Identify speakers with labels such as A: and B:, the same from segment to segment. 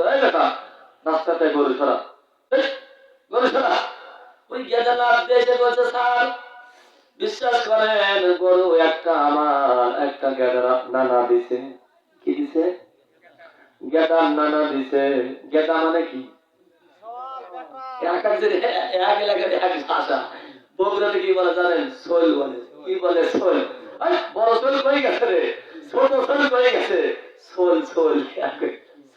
A: রাস্তাতে গরু সরা গরু সরা ওই গেদা লাভ বলছে, স্যার, বিশ্বাস করেন, গরু একটা আমার, একটা গেদা নানা দিছে। কি দিছে? গেদার নানা দিছে। গেদা মানে কি? একজন এক এলাকার এক ভাষা। কি বলে জানেন? সোল বলে। কি বলে? বড় সোল কই গেছে রে? ছোট কই গেছে? সোল সোল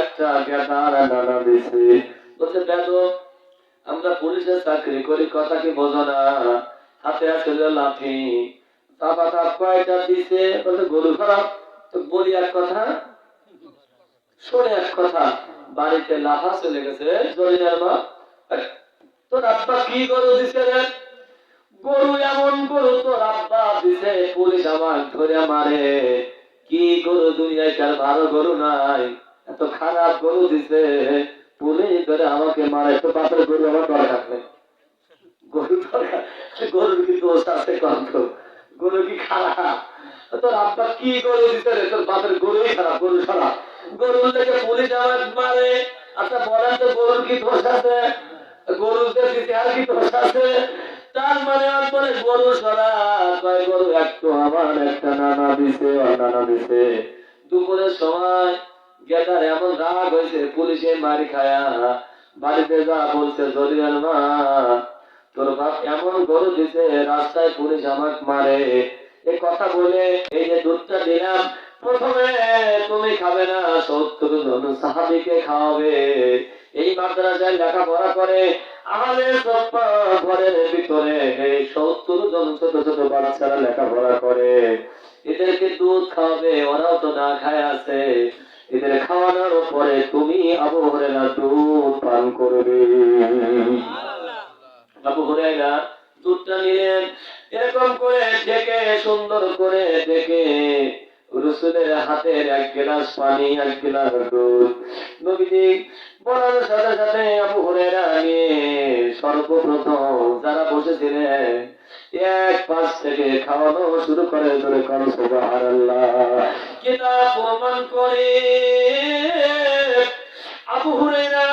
A: একটা গেটার নানা দিছে। বলছে দেখো আমরা পুলিশের চাকরি করি, কথা কি বোঝো না। হাতে যে লাঠি। তাপা তাপ কয়টা দিছে? বলছে, গরু খারাপ। তো বলি এক কথা, শোনে এক কথা, বাড়িতে লাফা চলে গেছে জরিনার মা। তোর আব্বা কি গরু দিছে রে? গরু এমন গরু, তোর আব্বা দিছে, পুলিশ আমার ধরে মারে। কি গরু দুনিয়ায়, তার ভালো গরু নাই। এত খারাপ গরু দিছে। পুলিশ ধরে আমাকে মারে, তো বাপের গরু আমার দরকার নেই গরু গরু কি খারাপ? তোর আব্বা কি গরু দিতে রে? তোর গরুই খারাপ, গরু থেকে মারে। আচ্ছা বলেন তো গরুর কি দোষ আছে? গরুদের দিতে আর কি দোষ আছে? তার মানে আর গরু সরা গরু? একটু আমার, একটা নানা দিছে নানা দিছে। দুপুরের সময় গেদার এমন রাগ হয়েছে, পুলিশে মারি খায়া। বাড়িতে যা বলছে জলিয়াল মা, তোর বাপ এমন গরু দিছে, রাস্তায় পুলিশ আমাকে মারে। এ কথা বলে এই যে দুধটা দিলাম, প্রথমে তুমি খাবে না, সত্তর জন সাহাবিকে খাওয়াবে। এই মাদ্রাসায় লেখাপড়া করে আমাদের ঘরের ভিতরে সত্তর জন ছোট ছোট বাচ্চারা লেখাপড়া করে। এদেরকে দুধ খাওয়াবে, ওরাও তো না খায় আছে। এদের খাওয়ানোর পরে তুমি আবু হরেরা দুধ পান করবে। আবু দুধটা নিলেন এরকম করে ডেকে সুন্দর করে ডেকে রসুলের হাতের এক গ্লাস পানি এক গ্লাস দুধ। নবীজি বলার সাথে সাথে আবু হুরায়রা নিয়ে সর্বপ্রথম যারা বসেছিলেন এক পাশ থেকে খাওয়ানো শুরু করে ধরে কর কিতাব প্রমাণ করে আবু হুরায়রা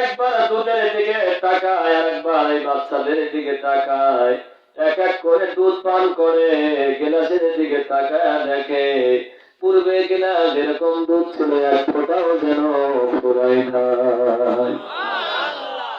A: একবার দুধের দিকে তাকায় একবার এই বাচ্চাদের দিকে তাকায়। এক এক করে দুধ পান করে, গেলাসের দিকে তাকায়, দেখে পূর্বে গেলাস যেরকম দুধ ছিল, এক ফোটাও যেন ফুরাই নাই।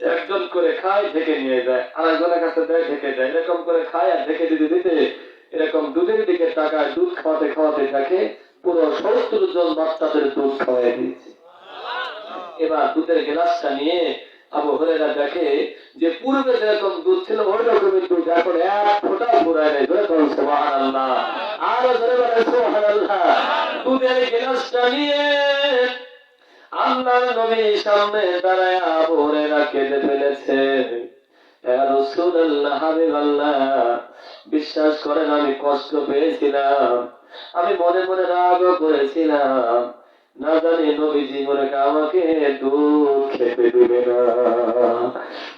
A: একজন করে খায়, ঢেকে নিয়ে যায়। আরেকজনের কাছে দেয়, ঢেকে দেয়। এরকম করে খায় আর ঢেকে দিতে দিতে, এরকম দুধের দিকে টাকায় দুধ খাওয়াতে খাওয়াতে থাকে পুরো সত্তর জন বাচ্চাদের দুধ খাওয়াই দিয়েছে। এবার দুধের গ্লাসটা নিয়ে আবু হরেরা দেখে যে পূর্বে যেরকম দুধ ছিল, ওই রকমের দুধ এখন এক ফোঁটা পুরায় নেই। ধরে করুন সোহান আল্লাহ আরও ধরে বলেন সোহান আল্লাহ দুধের গ্লাসটা নিয়ে আল্লাহ সামনে দাঁড়ায় ফেলেছে। বিশ্বাস করেন আমি কষ্ট পেয়েছিলাম। আমি মনে মনে রাগও করেছিলাম। না জানি মনে আমাকে খেতে দিবে না।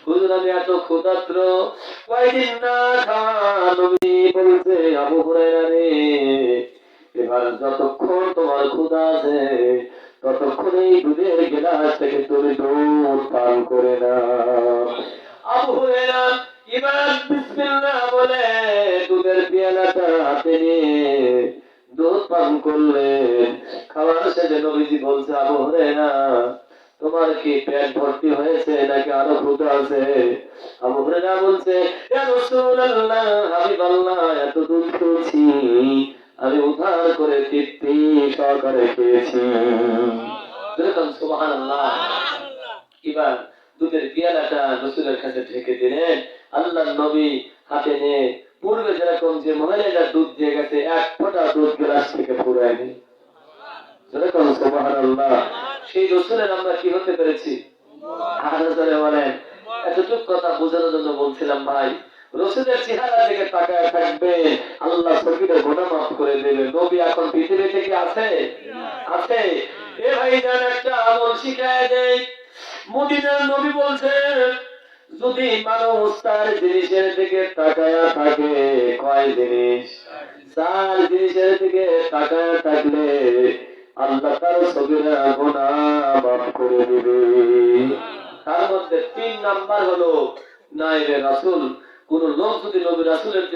A: হুজুর, আমি এত কয়দিন না নবী বলছে, আবু এবার যতক্ষণ তোমার ক্ষুদা আছে ততক্ষণ দুধের গেলাস থেকে তুমি দুধ পান করে না আবু এবার বিসমিল্লাহ বলে, দুধের পেয়ালাটা হাতে নিয়ে দুধ পান করলেন খাবার শেষে নবীজি বলছে, আবু হুরায়রা, তোমার কি পেট ভর্তি হয়েছে নাকি আরও ক্ষুধা আছে? আবু হুরায়রা বলছে এত দুধ আমি উদ্ধার করে তৃপ্তি সহকারে খেয়েছি পূর্বে যেরকম দুধ এক ফোঁটা দুধ থেকে সেই আমরা কি হতে পেরেছি? বলেন, এতটুক কথা বোঝানোর জন্য বলছিলাম, ভাই রসুলের চেহারা দিকে তাকায় থাকবে। আল্লাহ সকিরে গোনা মাফ করে দেবে। নবী এখন পৃথিবী থেকে আছে? আছে। এ ভাই জান একটা আমল শিখায় দেয় মদিনার নবী বলছে যদি মানুষ তার জিনিসের দিকে তাকায়া থাকে কয় জিনিস? চার জিনিসের দিকে তাকায়া থাকলে আল্লাহ তার সবিরা গোনা মাফ করে দিবে। তার মধ্যে তিন নাম্বার হলো নাইবে রাসুল কোন লোক যদি নবী রাসুলের